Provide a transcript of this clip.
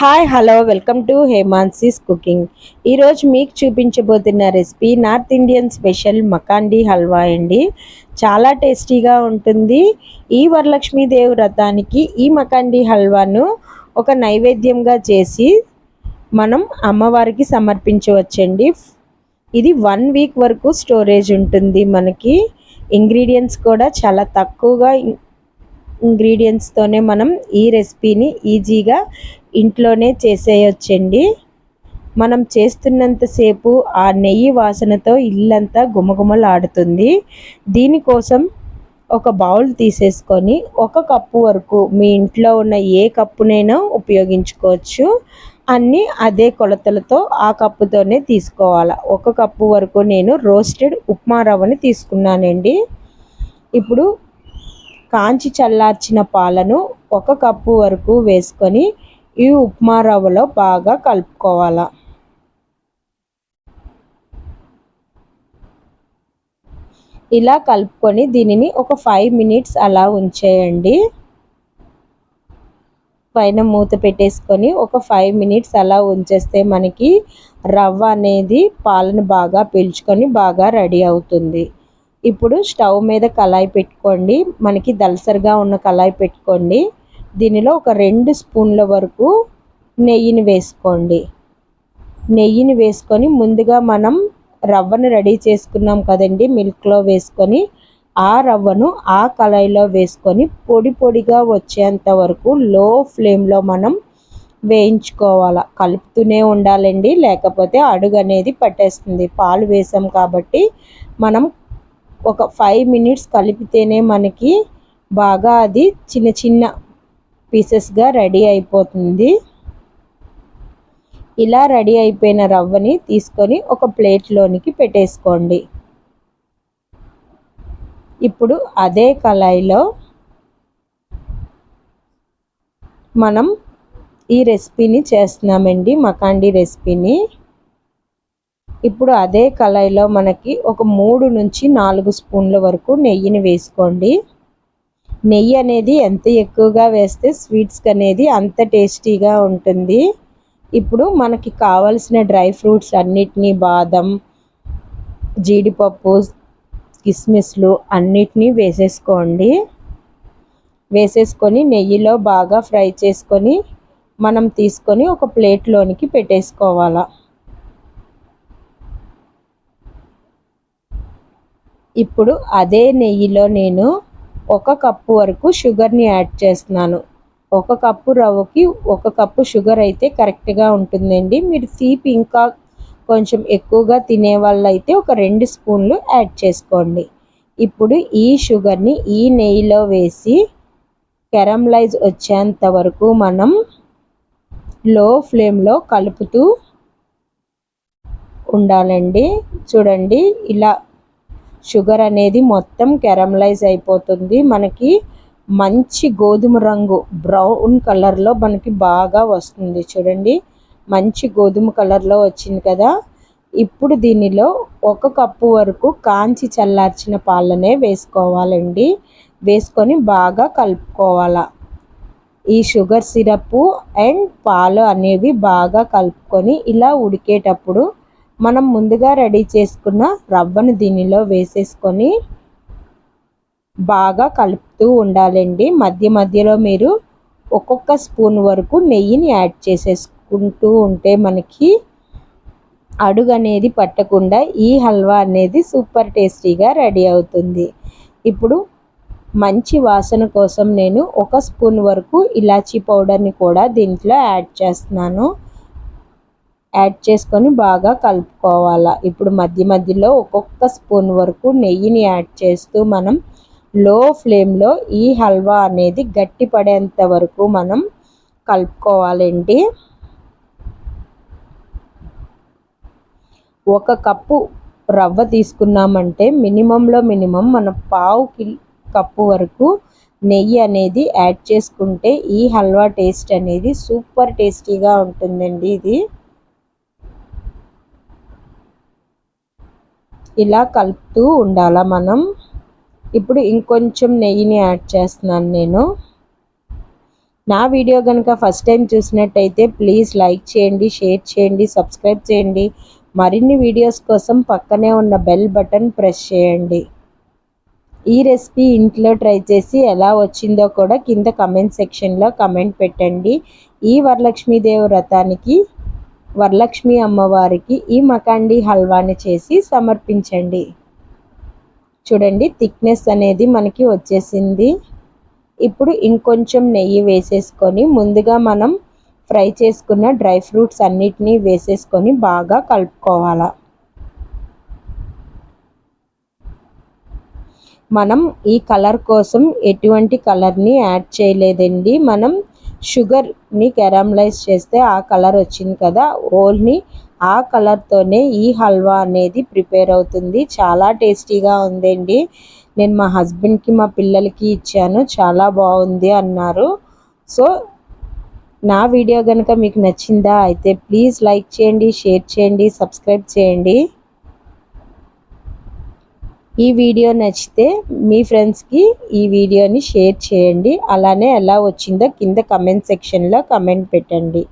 Hi hello welcome to Hemansi's cooking ఈరోజు మీకు చూపించబోతున్న recipe north Indian special makhandi halwa అండి. చాలా టేస్టీగా ఉంటుంది. ఈ వరలక్ష్మీదేవి వ్రతానికి ఈ మకాండి హల్వాను ఒక నైవేద్యంగా చేసి మనం అమ్మవారికి సమర్పించవచ్చండి. ఇది వన్ వీక్ వరకు స్టోరేజ్ ఉంటుంది మనకి. ఇంగ్రీడియంట్స్ కూడా చాలా తక్కువగా ఇంగ్రీడియంట్స్తోనే మనం ఈ రెసిపీని ఈజీగా ఇంట్లోనే చేసేయొచ్చండి. మనం చేస్తున్నంతసేపు ఆ నెయ్యి వాసనతో ఇల్లంతా గుమగుమలాడుతుంది. దీనికోసం ఒక బౌల్ తీసేసుకొని ఒక కప్పు వరకు మీ ఇంట్లో ఉన్న ఏ కప్పునైనా ఉపయోగించుకోవచ్చు. అన్నీ అదే కొలతలతో ఆ కప్పుతోనే తీసుకోవాలి. ఒక కప్పు వరకు నేను రోస్టెడ్ ఉప్మా రవ్వని తీసుకున్నానండి. ఇప్పుడు కాంచి చల్లార్చిన పాలను ఒక కప్పు వరకు వేసుకొని ఈ ఉప్మా రవ్వలో బాగా కలుపుకోవాలి. ఇలా కలుపుకొని దీనిని ఒక ఫైవ్ మినిట్స్ అలా ఉంచేయండి. పైన మూత పెట్టేసుకొని ఒక ఫైవ్ మినిట్స్ అలా ఉంచేస్తే మనకి రవ్వ అనేది పాలను బాగా పీల్చుకొని బాగా రెడీ అవుతుంది. ఇప్పుడు స్టవ్ మీద కళాయి పెట్టుకోండి. మనకి దలసరిగా ఉన్న కళాయి పెట్టుకోండి. దీనిలో ఒక రెండు స్పూన్ల వరకు నెయ్యిని వేసుకోండి. నెయ్యిని వేసుకొని ముందుగా మనం రవ్వను రెడీ చేసుకున్నాం కదండి మిల్క్లో వేసుకొని ఆ రవ్వను ఆ కళాయిలో వేసుకొని పొడి పొడిగా వచ్చేంత వరకు లో ఫ్లేమ్లో మనం వేయించుకోవాలి. కలుపుతూనే ఉండాలండి లేకపోతే అడుగు అనేది పట్టేస్తుంది. పాలు వేసాం కాబట్టి మనం ఒక ఫైవ్ మినిట్స్ కలిపితేనే మనకి బాగా అది చిన్న చిన్న పీసెస్గా రెడీ అయిపోతుంది. ఇలా రెడీ అయిపోయిన రవ్వని తీసుకొని ఒక ప్లేట్లోనికి పెట్టేసుకోండి. ఇప్పుడు అదే కళాయిలో మనం ఈ రెసిపీని చేస్తున్నామండి మకాండి రెసిపీని ఇప్పుడు అదే కళాయిలో మనకి ఒక మూడు నుంచి నాలుగు స్పూన్ల వరకు నెయ్యిని వేసుకోండి. నెయ్యి అనేది ఎంత ఎక్కువగా వేస్తే స్వీట్స్కి అనేది అంత టేస్టీగా ఉంటుంది. ఇప్పుడు మనకి కావలసిన డ్రై ఫ్రూట్స్ అన్నిటినీ బాదం జీడిపప్పు కిస్మిస్లు అన్నిటినీ వేసేసుకోండి. వేసేసుకొని నెయ్యిలో బాగా ఫ్రై చేసుకొని మనం తీసుకొని ఒక ప్లేట్లోనికి పెట్టేసుకోవాలా. ఇప్పుడు అదే నెయ్యిలో నేను ఒక కప్పు వరకు షుగర్ని యాడ్ చేస్తున్నాను. ఒక కప్పు రవ్వకి ఒక కప్పు షుగర్ అయితే కరెక్ట్గా ఉంటుందండి. మీరు తీపి ఇంకా కొంచెం ఎక్కువగా తినే వాళ్ళైతే ఒక రెండు స్పూన్లు యాడ్ చేసుకోండి. ఇప్పుడు ఈ షుగర్ని ఈ నెయ్యిలో వేసి కెరమ్లైజ్ వచ్చేంత వరకు మనం లో ఫ్లేమ్లో కలుపుతూ ఉండాలండి. చూడండి ఇలా షుగర్ అనేది మొత్తం క్యారమలైజ్ అయిపోతుంది. మనకి మంచి గోధుమ రంగు బ్రౌన్ కలర్లో మనకి బాగా వస్తుంది. చూడండి మంచి గోధుమ కలర్లో వచ్చింది కదా. ఇప్పుడు దీనిలో ఒక కప్పు వరకు కాంచి చల్లార్చిన పాలనే వేసుకోవాలండి. వేసుకొని బాగా కలుపుకోవాలా. ఈ షుగర్ సిరప్ అండ్ పాలు అనేవి బాగా కలుపుకొని ఇలా ఉడికేటప్పుడు మనం ముందుగా రెడీ చేసుకున్న రవ్వను దీనిలో వేసేసుకొని బాగా కలుపుతూ ఉండాలండి. మధ్య మధ్యలో మీరు ఒక్కొక్క స్పూన్ వరకు నెయ్యిని యాడ్ చేసేసుకుంటూ ఉంటే మనకి అడుగు అనేది పట్టకుండా ఈ హల్వా అనేది సూపర్ టేస్టీగా రెడీ అవుతుంది. ఇప్పుడు మంచి వాసన కోసం నేను ఒక స్పూన్ వరకు ఇలాచీ పౌడర్ని కూడా దీంట్లో యాడ్ చేస్తున్నాను. యాడ్ చేసుకొని బాగా కలుపుకోవాలి. ఇప్పుడు మధ్య మధ్యలో ఒక్కొక్క స్పూన్ వరకు నెయ్యిని యాడ్ చేస్తూ మనం లో ఫ్లేమ్లో ఈ హల్వా అనేది గట్టి పడేంత వరకు మనం కలుపుకోవాలండి. ఒక కప్పు రవ్వ తీసుకున్నామంటే మినిమంలో మినిమం మన పావు కి కప్పు వరకు నెయ్యి అనేది యాడ్ చేసుకుంటే ఈ హల్వా టేస్ట్ అనేది సూపర్ టేస్టీగా ఉంటుందండి ఇది. ఇలా కలుపుతూ ఉండాలా మనం? ఇప్పుడు ఇంకొంచెం నెయ్యిని యాడ్ చేస్తున్నాను నేను. నా వీడియో కనుక ఫస్ట్ టైం చూసినట్టయితే ప్లీజ్ లైక్ చేయండి షేర్ చేయండి సబ్స్క్రైబ్ చేయండి. మరిన్ని వీడియోస్ కోసం పక్కనే ఉన్న బెల్ బటన్ ప్రెస్ చేయండి. ఈ రెసిపీ ఇంట్లో ట్రై చేసి ఎలా వచ్చిందో కూడా కింద కమెంట్ సెక్షన్లో కమెంట్ పెట్టండి. ఈ వరలక్ష్మీదేవి వ్రతానికి వరలక్ష్మి అమ్మవారికి ఈ మకాండి హల్వాని చేసి సమర్పించండి. చూడండి థిక్నెస్ అనేది మనకి వచ్చేసింది. ఇప్పుడు ఇంకొంచెం నెయ్యి వేసేసుకొని ముందుగా మనం ఫ్రై చేసుకున్న డ్రై ఫ్రూట్స్ అన్నిటినీ వేసేసుకొని బాగా కలుపుకోవాలి. మనం ఈ కలర్ కోసం ఎటువంటి కలర్ని యాడ్ చేయలేదండి. మనం షుగర్ని క్యారమలైజ్ చేస్తే ఆ కలర్ వచ్చింది కదా ఓన్లీ ఆ కలర్తోనే ఈ హల్వా అనేది ప్రిపేర్ అవుతుంది. చాలా టేస్టీగా ఉందండి. నేను మా హస్బెండ్కి మా పిల్లలకి ఇచ్చాను. చాలా బాగుంది అన్నారు. సో నా వీడియో కనుక మీకు నచ్చిందా అయితే ప్లీజ్ లైక్ చేయండి షేర్ చేయండి సబ్స్క్రైబ్ చేయండి. ఈ వీడియో నచ్చితే మీ ఫ్రెండ్స్కి ఈ వీడియోని షేర్ చేయండి. అలానే ఎలా వచ్చిందో కింద కమెంట్ సెక్షన్లో కమెంట్ పెట్టండి.